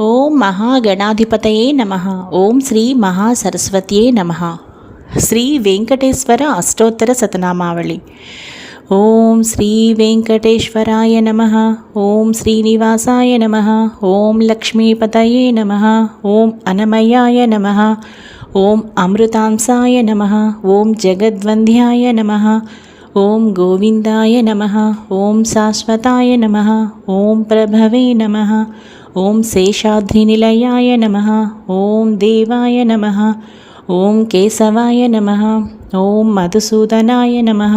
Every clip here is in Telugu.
ఓం మహాగణాధిపతయే నమ. ఓం శ్రీ మహాసరస్వత్యే నమ. శ్రీ వెంకటేశ్వర అష్టోత్తర శతనామావళి ఓం శ్రీ వెంకటేశ్వరాయ నమ. ఓం శ్రీనివాసాయ నమ. ఓం లక్ష్మీపతయే నమ. ఓం అనమయాయ నమ. ఓం అమృతాంసాయ నమ. ఓం జగద్వంద్యాయ నమ. ఓం గోవిందాయ నమ. ఓం శాశ్వతాయ నమ. ఓం ప్రభవే నమ. ॐ शेषाद्रिनिलयाय नमः ॐ देवाय नमः ॐ केशवाय नमः ॐ मधुसूदनाय नमः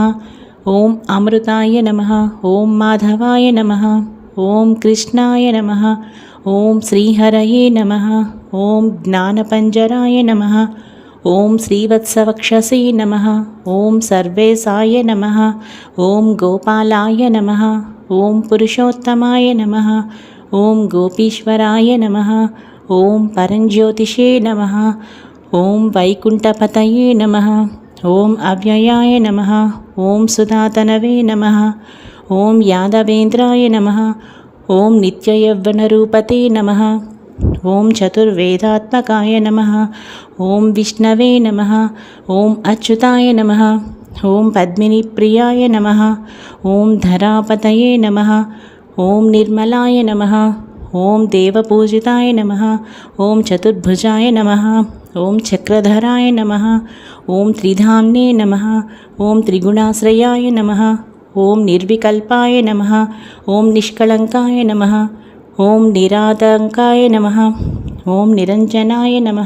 ॐ अमृताय नमः ॐ माधवाय नमः ॐ कृष्णाय नमः ॐ श्रीहरये नमः ॐ ज्ञानपञ्जराय नमः ॐ श्रीवत्सवक्षसे नमः ॐ सर्वेशाय नमः ॐ गोपालाय नमः ॐ पुरुषोत्तमाय नमः ఓం గోపీశ్వరాయ నమ ఓం పరంజ్యోతిషే నమ ఓం వైకుంఠపతయే నమ ఓం అవ్యయాయ నమ ఓం సుధాతనవే నమ ఓం యాదవేంద్రాయ నమ ఓం నిత్యయవ్వనరూపతే నమ ఓం చతుర్వేదాత్మకాయ నమ ఓం విష్ణవే నమ ఓం అచ్యుతాయ నమ ఓం పద్మినిప్రియాయ నమ ఓం ధరాపతయే నమ ఓం నిర్మలాయ నమ ఓం దేవపూజితాయ నమ ఓం చతుర్భుజాయ నమ ఓం చక్రధరాయ నమ ఓం త్రిధామ్నే నమ ఓం త్రిగుణాశ్రయాయ నమ ఓం నిర్వికల్పాయ నమ ఓం నిష్కళంకాయ నమ ఓం నిరాతంకాయ నమ ఓం నిరంజనాయ నమ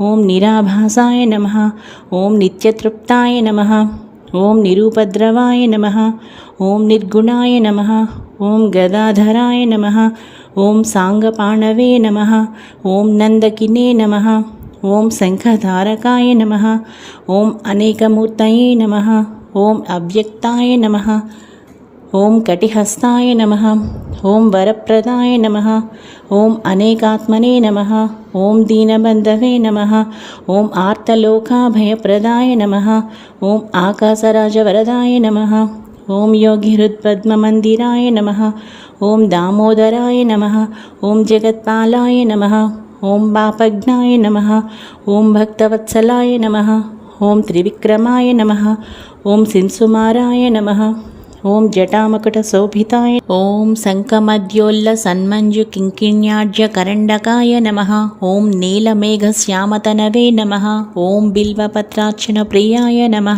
ఓం నిరాభాసాయ నమ ఓం నిత్యతృప్తాయ నమ ఓం నిరుపద్రవాయ నమ ఓం నిర్గుణాయ నమ ॐ गदाधराय नमः ॐ साङ्गपाणवे नमः ॐ नन्दकिने नमः ॐ शङ्खधारकाय नमः ॐ अनेकमूर्तये नमः ॐ अव्यक्ताय नमः ॐ कटिहस्ताय नमः ॐ वरप्रदाय नमः ॐ अनेकात्मने नमः ॐ दीनबन्धवे नमः ॐ आर्तलोकाभयप्रदाय नमः ॐ आकाशराजवरदाय नमः ఓం యోగి హృత్పద్మ మందిరాయ నమ ఓం దామోదరాయ నమ ఓం జగత్పాలాయ నమ ఓం పాపజ్ఞాయ నమ ఓం భక్తవత్సలాయ నమ ఓం త్రివిక్రమాయ నమ ఓం సింసుమారాయ నమ ఓం జటామకుటశోభితాయ ఓం శంఖమద్యోల్ల సన్మంజు కింకిణ్యాడ్య కరండకాయ నమ ఓం నీలమేఘశ్యామతనవే నమ ఓం బిల్వపత్రార్చన ప్రియాయ నమ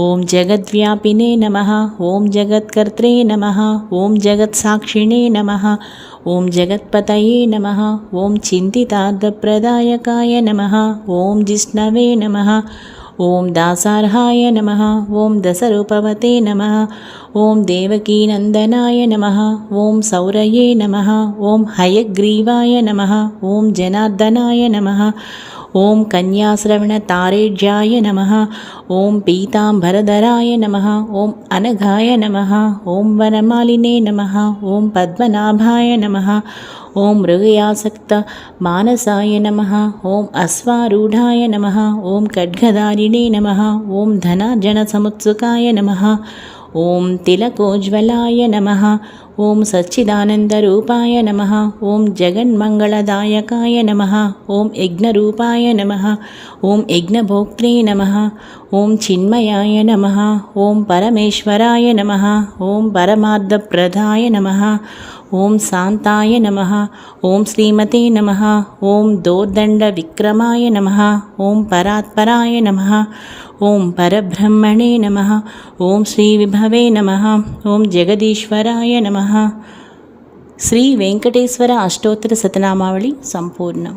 ॐ जगद्व्यापिने नमः ॐ जगत्कर्त्रे नमः ॐ जगत्साक्षिणे नमः ॐ जगत्पतये नमः ॐ चिन्तितार्थप्रदायकाय नमः ॐ जिष्णवे नमः ॐ दासार्हाय नमः ॐ दशरूपवते नमः ॐ देवकीनन्दनाय नमः ॐ सौरये नमः ॐ हयग्रीवाय नमः ॐ जनार्दनाय नमः ॐ कन्याश्रवणतारेढ्याय नमः ॐ पीताम्बरधराय नमः ॐ अनघाय नमः ॐ वनमालिने नमः ॐ पद्मनाभाय नमः ॐ मृगयासक्तमानसाय नमः ॐ अश्वारूढाय नमः ॐ खड्गधारिणे नमः ॐ धनार्जनसमुत्सुकाय नमः ॐ तिलकोज्ज्वलाय नमः ఓం సచ్చిదానందరూపాయ నమ ఓం జగన్మంగళదాయకాయ నమ ఓం యజ్ఞరూపాయ నమ ఓం యజ్ఞభోక్త్రే నమ ఓం చిన్మయాయ నమ ఓం పరమేశ్వరాయ నమ ఓం పరమార్థప్రదాయ నమ ఓం శాంతాయ నమ ఓం శ్రీమతే నమ ఓం దోర్దండ విక్రమాయ నమ ఓం పరాత్పరాయ నమ ఓం పరబ్రహ్మణే నమ ఓం శ్రీ విభవే నమ ఓం జగదీశ్వరాయ నమ నమ. శ్రీ వెంకటేశ్వర అష్టోత్తర శతనామావళి సంపూర్ణం.